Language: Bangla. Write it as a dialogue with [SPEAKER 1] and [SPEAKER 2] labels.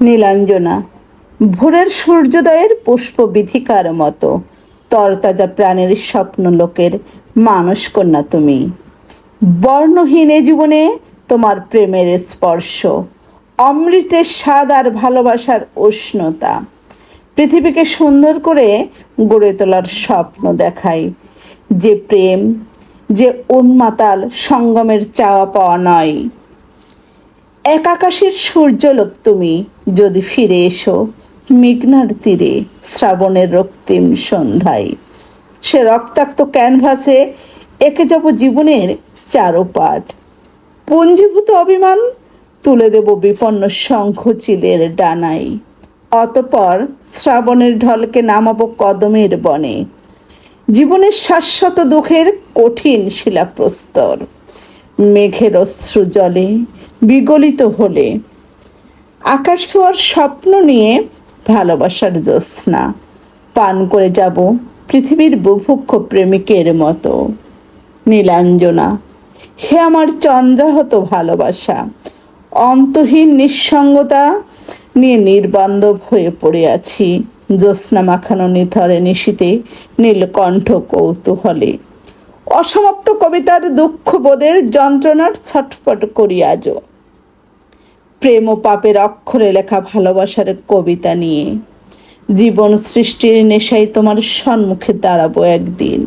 [SPEAKER 1] নীলাঞ্জনা। ভোরের সূর্যোদয়ের পুষ্পবিধিকার মতো। তরতাজা প্রাণের স্বপ্ন লোকের মানুষ কন্যা তুমি। বর্ণহীন জীবনে তোমার প্রেমের স্পর্শ। অমৃতের স্বাদ আর ভালোবাসার উষ্ণতা। পৃথিবীকে সুন্দর করে গড়ে তোলার স্বপ্ন দেখায় যে প্রেম, যে উন্মাতাল সঙ্গমের চাওয়া পাওয়া নয়। এক আকাশের সূর্যলোক তুমি। যদি ফিরে এসো, মেঘনার তীরে, শ্রাবণের রক্তিম সন্ধ্যায়। সে রক্তাক্ত ক্যানভাসে একে যাব জীবনের চারোপাট। পঞ্জীভূত অভিমান তুলে দেব বিপন্ন শঙ্খচিলের ডানাই অতপর শ্রাবণের ঢলকে নামাবো কদমের বনে। জীবনের শাশ্বত দুঃখের কঠিন শিলাপ্রস্তর। মেঘের অশ্রু জলে বিগলিত হলে। আকাশ স্বপ্ন নিয়ে ভালোবাসার জ্যোৎস্না। পান করে যাব পৃথিবীর বুভুক্ষ প্রেমিকের মতো। নীলাঞ্জনা, হে আমার চন্দ্রাহত ভালোবাসা, অন্তহীন নিঃসঙ্গতা নিয়ে নির্বান্ধব হয়ে পড়ে আছি। জ্যোৎস্না মাখানো নিথরে নিশীতে নীলকণ্ঠ কৌতূহলে। অসমাপ্ত কবিতার দুঃখ বোধের যন্ত্রণার ছটফট করি প্রেম ও পাপের অক্ষরে লেখা ভালোবাসার কবিতা নিয়ে। জীবন সৃষ্টির নেশায় তোমার সম্মুখে দাঁড়াবো একদিন।